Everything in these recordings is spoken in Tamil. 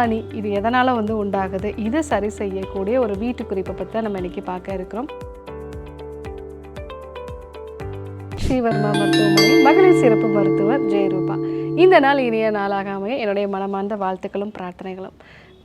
ஆணி இது எதனால் வந்து உண்டாகுது? இதை சரி செய்யக்கூடிய ஒரு வீட்டு குறிப்பை பற்றி நம்ம இன்றைக்கி பார்க்க இருக்கிறோம். ஸ்ரீவர்மா மருத்துவமனை மகளிர் சிறப்பு மருத்துவர் ஜெயரூபா. இந்த நாள் இனிய நாளாக அமைய என்னுடைய மனமார்ந்த வாழ்த்துக்களும் பிரார்த்தனைகளும்.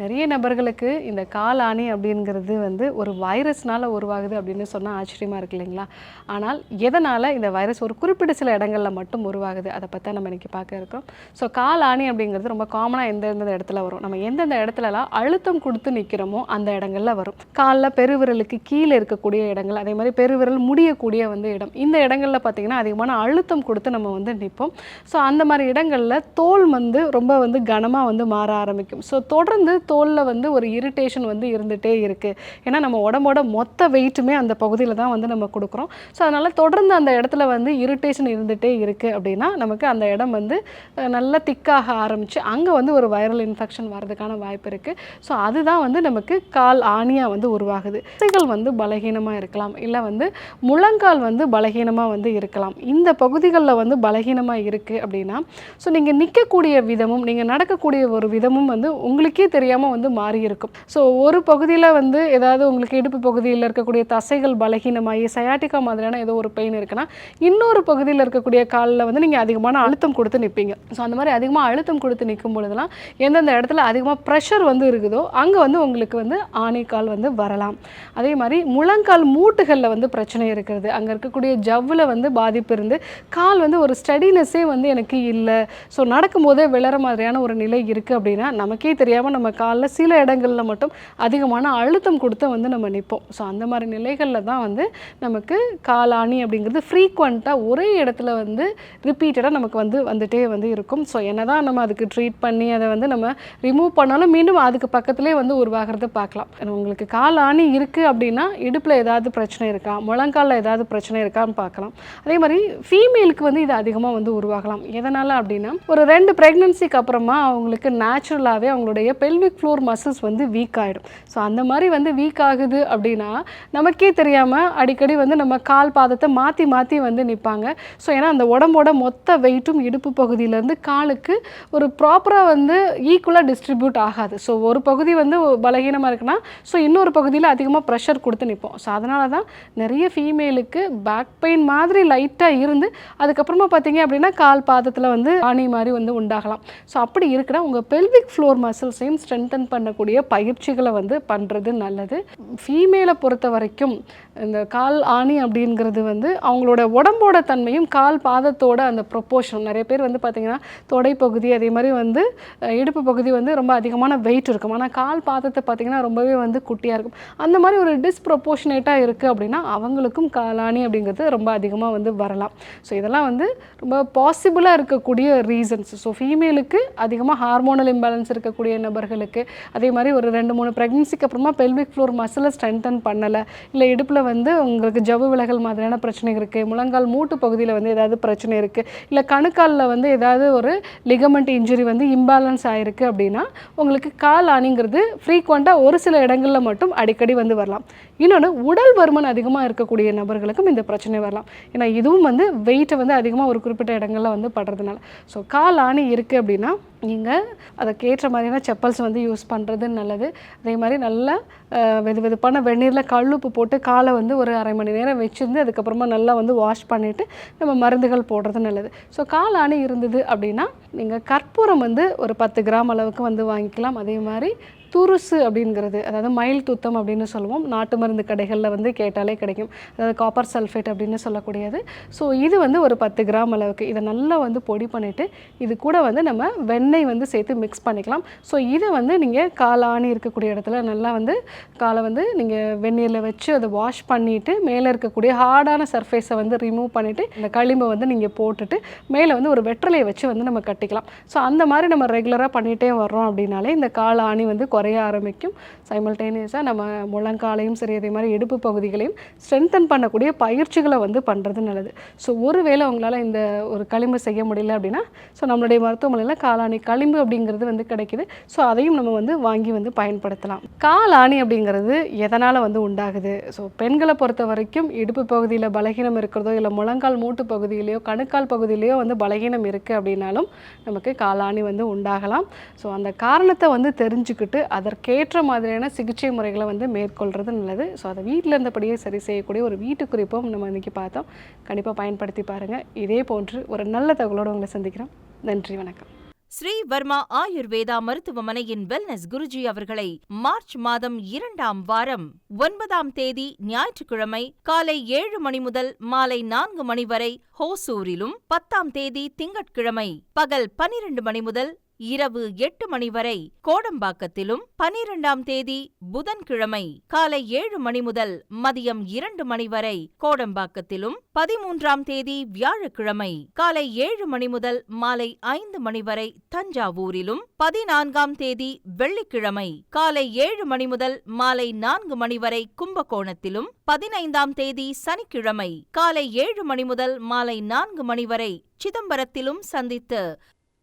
நிறைய நபர்களுக்கு இந்த காலாணி அப்படிங்கிறது வந்து ஒரு வைரஸ்னால் உருவாகுது அப்படின்னு சொன்னால் ஆச்சரியமாக இருக்கு இல்லைங்களா? ஆனால் எதனால் இந்த வைரஸ் ஒரு குறிப்பிட்ட சில இடங்களில் மட்டும் உருவாகுது? அதை பற்றி நம்ம இன்றைக்கி பார்க்க இருக்கோம். ஸோ காலாணி அப்படிங்கிறது ரொம்ப காமனாக எந்தெந்த இடத்துல வரும்? நம்ம எந்தெந்த இடத்துலலாம் அழுத்தம் கொடுத்து நிற்கிறோமோ அந்த இடங்கள்ல வரும். காலில் பெருவிரலுக்கு கீழே இருக்கக்கூடிய இடங்கள் அதே மாதிரி பெருவிரல் முடியக்கூடிய வந்து இடம். இந்த இடங்களில் பார்த்திங்கன்னா அதிகமான அழுத்தம் கொடுத்து நம்ம வந்து நிற்போம் ஸோ அந்த மாதிரி இடங்களில் தோல் வந்து ரொம்ப வந்து கனமாக வந்து மாற ஆரம்பிக்கும். ஸோ தொடர்ந்து தோலில் வந்து ஒரு இரிட்டேஷன் வந்து இருந்துகிட்டே இருக்குது ஏன்னா நம்ம உடம்போட மொத்த வெயிட்டுமே அந்த பகுதியில் தான் வந்து நம்ம கொடுக்குறோம். ஸோ அதனால் தொடர்ந்து அந்த இடத்துல வந்து இரிட்டேஷன் இருந்துகிட்டே இருக்குது அப்படின்னா நமக்கு அந்த இடம் வந்து நல்லா திக்காக ஆரம்பித்து அங்கே வந்து ஒரு வைரல் இன்ஃபெக்ஷன் வர்றதுக்கான வாய்ப்பு இருக்குது ஸோ அதுதான் வந்து நமக்கு கால் ஆணியாக வந்து உருவாகுது. தசைகள் வந்து பலகீனமாக இருக்கலாம். இல்லை வந்து முழங்கால் வந்து பலகீனமாக வந்து இருக்கலாம். இந்த பகுதிகளில் வந்து பலகீனமாக இருக்குது அப்படின்னா ஸோ நீங்கள் நிற்கக்கூடிய விதமும் நீங்கள் நடக்கக்கூடிய ஒரு விதமும் வந்து உங்களுக்கே தெரியாமல் வந்து மாறி இருக்கும். ஸோ ஒரு பகுதியில் வந்து ஏதாவது உங்களுக்கு இடுப்பு பகுதியில் இருக்கக்கூடிய தசைகள் பலகீனமாகி சயாட்டிக்கா மாதிரியான ஏதோ ஒரு பெயின் இருக்குன்னா இன்னொரு பகுதியில் இருக்கக்கூடிய காலில் வந்து நீங்கள் அதிகமான அழுத்தம் கொடுத்து நிற்பீங்க ஸோ அந்த மாதிரி அதிகமாக அழுத்தம் கொடுத்து நிற்கும் பொழுதுலாம் எந்தெந்த இடத்துல அதிகமாக ப்ரெஷர் வந்து இருக்குதோ அங்கே வந்து உங்களுக்கு வந்து ஆணைக்கால் வந்து வரலாம். அதே மாதிரி முழங்கால் மூட்டுகளில் வந்து பிரச்சனை இருக்கிறது. அங்கே இருக்கக்கூடிய ஜவ்வில் வந்து பாதிப்பு இருந்து கால் வந்து ஒரு ஸ்டடினஸ்ஸே வந்து எனக்கு இல்லை. ஸோ நடக்கும்போதே விளற மாதிரியான ஒரு நிலை இருக்குது அப்படின்னா நமக்கே தெரியாமல் நம்ம கால் காலில் சில இடங்களில் மட்டும் அதிகமான அழுத்தம் கொடுத்து வந்து நம்ம நிற்போம் ஸோ அந்த மாதிரி நிலைகளில் தான் வந்து நமக்கு காலாணி அப்படிங்கிறது ஃப்ரீக்வெண்ட்டாக ஒரே இடத்துல வந்து ரிப்பீட்டடாக நமக்கு வந்து வந்துட்டே வந்து இருக்கும். ஸோ என்ன தான் நம்ம அதுக்கு ட்ரீட் பண்ணி அதை வந்து நம்ம ரிமூவ் பண்ணாலும் மீண்டும் அதுக்கு பக்கத்துலேயே வந்து உருவாகிறத பார்க்கலாம். உங்களுக்கு காலாணி இருக்குது அப்படின்னா இடுப்பில் ஏதாவது பிரச்சனை இருக்கா? முழங்காலில் ஏதாவது பிரச்சனை இருக்கான்னு பார்க்கலாம். அதே மாதிரி ஃபீமேலுக்கு வந்து இது அதிகமாக வந்து உருவாகலாம். எதனால் அப்படின்னா ஒரு ரெண்டு ப்ரெக்னன்சிக்கு அப்புறமா அவங்களுக்கு நேச்சுரலாகவே அவங்களுடைய பெல்விக் ஃப்ளோர் மசில்ஸ் வந்து வீக் ஆகிடும் ஸோ அந்த மாதிரி வந்து வீக் ஆகுது அப்படின்னா நமக்கே தெரியாமல் அடிக்கடி வந்து நம்ம கால் பாதத்தை மாற்றி மாற்றி வந்து நிற்பாங்க ஸோ ஏன்னா அந்த உடம்போட மொத்த வெயிட்டும் இடுப்பு பகுதியிலேருந்து காலுக்கு ஒரு ப்ராப்பராக வந்து ஈக்குவலாக டிஸ்ட்ரிபியூட் ஆகாது. ஸோ ஒரு பகுதி வந்து பலகீனமாக இருக்குன்னா ஸோ இன்னொரு பகுதியில் அதிகமாக ப்ரெஷர் கொடுத்து நிற்போம் ஸோ அதனால தான் நிறைய ஃபீமேலுக்கு பேக் பெயின் மாதிரி லைட்டாக இருந்து அதுக்கப்புறமா பார்த்தீங்க அப்படின்னா கால் பாதத்தில் வந்து ஆணி மாதிரி வந்து உண்டாகலாம். ஸோ அப்படி இருக்கிற உங்கள் பெல்விக் ஃப்ளோர் மசில்ஸையும் ஸ்ட்ரென்தன் பண்ணக்கூடிய பயிற்சிகளை வந்து பண்ணுறது நல்லது. ஃபீமேலை பொறுத்த வரைக்கும் இந்த கால் ஆணி அப்படிங்கிறது வந்து அவங்களோட உடம்போட தன்மையும் கால் பாதத்தோட அந்த ப்ரொப்போஷன் நிறைய பேர் வந்து பார்த்திங்கன்னா தொடை பகுதி அதே மாதிரி வந்து இடுப்பு பகுதி வந்து ரொம்ப அதிகமான வெயிட் இருக்கும். ஆனால் கால் பாதத்தை பார்த்திங்கன்னா ரொம்பவே வந்து குட்டியாக இருக்கும். அந்த மாதிரி ஒரு டிஸ்ப்ரொப்போஷனேட்டாக இருக்குது அப்படின்னா அவங்களுக்கும் காலாணி அப்படிங்கிறது ரொம்ப அதிகமாக வந்து வரலாம். ஸோ இதெல்லாம் வந்து ரொம்ப பாசிபிளாக இருக்கக்கூடிய ரீசன்ஸ் ஸோ ஃபீமேலுக்கு அதிகமாக ஹார்மோனல் இம்பேலன்ஸ் இருக்கக்கூடிய நபர்களுக்கு அதே மாதிரி ஒரு ரெண்டு மூணு ப்ரெக்னன்சிக்கு அப்புறமா பெல்விக் ஃப்ளோர் மசிலை ஸ்ட்ரென்தன் பண்ணலை. இல்லை இடுப்பில் வந்து உங்களுக்கு ஜவ்வு விலகல் மாதிரியான பிரச்சனை இருக்குது முழங்கால் மூட்டு பகுதியில் வந்து ஏதாவது பிரச்சனை இருக்குது இல்லை கணுக்காலில் வந்து ஏதாவது ஒரு லிகமெண்ட் இன்ஜுரி வந்து இம்பேலன்ஸ் ஆயிருக்கு அப்படின்னா உங்களுக்கு கால் அணிங்கிறது ஃப்ரீக்வெண்ட்டாக ஒரு சில இடங்களில் மட்டும் அடிக்கடி வந்து வரலாம். இன்னொன்று உடல் பருமன் அதிகமாக இருக்கக்கூடிய நபர்களுக்கும் இந்த பிரச்சனை வரலாம். ஏன்னா இதுவும் வந்து வெயிட்டை வந்து அதிகமாக ஒரு குறிப்பிட்ட இடங்களில் வந்து படுறதுனால. ஸோ கால் ஆணி இருக்குது அப்படின்னா நீங்கள் அதுக்கேற்ற மாதிரியான செப்பல்ஸ் வந்து யூஸ் பண்ணுறது நல்லது. அதே மாதிரி நல்லா வெது வெதுப்பான வெந்நீரில் கல்லுப்பு போட்டு காலை வந்து ஒரு அரை மணி நேரம் வச்சுருந்து அதுக்கப்புறமா நல்லா வந்து வாஷ் பண்ணிவிட்டு நம்ம மருந்துகள் போடுறது நல்லது. ஸோ கால் ஆணி இருந்தது அப்படின்னா நீங்கள் கற்பூரம் வந்து ஒரு பத்து கிராம் அளவுக்கு வந்து வாங்கிக்கலாம். அதே மாதிரி துருசு அப்படிங்கிறது அதாவது மயில் துத்தம் அப்படின்னு சொல்லுவோம். நாட்டு மருந்து கடைகளில் வந்து கேட்டாலே கிடைக்கும். அதாவது காப்பர் சல்ஃபேட் அப்படின்னு சொல்லக்கூடியது. ஸோ இது வந்து ஒரு பத்து கிராம் அளவுக்கு. இதை நல்லா வந்து பொடி பண்ணிவிட்டு இது கூட வந்து நம்ம வெண்ணெய் வந்து சேர்த்து மிக்ஸ் பண்ணிக்கலாம். ஸோ இதை வந்து நீங்கள் காலாணி இருக்கக்கூடிய இடத்துல நல்லா வந்து காலை வந்து நீங்கள் வெந்நீரில் வச்சு அதை வாஷ் பண்ணிவிட்டு மேலே இருக்கக்கூடிய ஹார்டான சர்ஃபேஸை வந்து ரிமூவ் பண்ணிவிட்டு இந்த களிம்பை வந்து நீங்கள் போட்டுட்டு மேலே வந்து ஒரு வெற்றலையை வச்சு வந்து நம்ம கட்டிக்கலாம். ஸோ அந்த மாதிரி நம்ம ரெகுலராக பண்ணிகிட்டே வர்றோம் அப்படின்னாலே இந்த காலாணி வந்து குறைய ஆரம்பிக்கும். சைமல்டேனியஸாக நம்ம முழங்காலையும் சரி அதே மாதிரி இடுப்பு பகுதிகளையும் ஸ்ட்ரென்தன் பண்ணக்கூடிய பயிற்சிகளை வந்து பண்ணுறது நல்லது. ஸோ ஒருவேளை உங்களால் இந்த ஒரு களிம்பு செய்ய முடியல அப்படின்னா ஸோ நம்மளுடைய மருத்துவமனையில் காலாணி களிம்பு அப்படிங்கிறது வந்து கிடைக்குது. ஸோ அதையும் நம்ம வந்து வாங்கி வந்து பயன்படுத்தலாம். காலாணி அப்படிங்கிறது எதனால் வந்து உண்டாகுது? ஸோ பெண்களை பொறுத்த வரைக்கும் இடுப்பு பகுதியில் பலகீனம் இருக்கிறதோ இல்லை முழங்கால் மூட்டு பகுதியிலையோ கணுக்கால் பகுதியிலையோ வந்து பலகீனம் இருக்குது அப்படின்னாலும் நமக்கு காலாணி வந்து உண்டாகலாம். ஸோ அந்த காரணத்தை வந்து தெரிஞ்சுக்கிட்டு அதற்கேற்ற மாதிரியான சிகிச்சை முறைகளை வந்து மேற்கொள்கிறது நல்லது. ஸோ அதை வீட்டில் இருந்தபடியே சரி செய்யக்கூடிய ஒரு வீட்டு குறிப்பும் நம்ம இன்றைக்கி பார்த்தோம். கண்டிப்பாக பயன்படுத்தி பாருங்கள் இதே போன்று ஒரு நல்ல தகவலோடு உங்களை சந்திக்கிறோம். நன்றி வணக்கம். ஸ்ரீ வர்மா ஆயுர்வேதா மருத்துவமனையின் வெல்னஸ் குருஜி அவர்களை மார்ச் மாதம் இரண்டாம் வாரம் ஒன்பதாம் தேதி ஞாயிற்றுக்கிழமை காலை ஏழு மணி முதல் மாலை நான்கு மணி வரை ஹோசூரிலும் பத்தாம் தேதி திங்கட்கிழமை பகல் பனிரெண்டு மணி முதல் இரவு எட்டு மணி வரை கோடம்பாக்கத்திலும் பனிரெண்டாம் தேதி புதன்கிழமை காலை ஏழு மணி முதல் மதியம் இரண்டு மணி வரை கோடம்பாக்கத்திலும் பதிமூன்றாம் தேதி வியாழக்கிழமை காலை ஏழு மணி முதல் மாலை ஐந்து மணி வரை தஞ்சாவூரிலும் பதினான்காம் தேதி வெள்ளிக்கிழமை காலை ஏழு மணி முதல் மாலை நான்கு மணி வரை கும்பகோணத்திலும் பதினைந்தாம் தேதி சனிக்கிழமை காலை ஏழு மணி முதல் மாலை நான்கு மணி வரை சிதம்பரத்திலும் சந்தித்து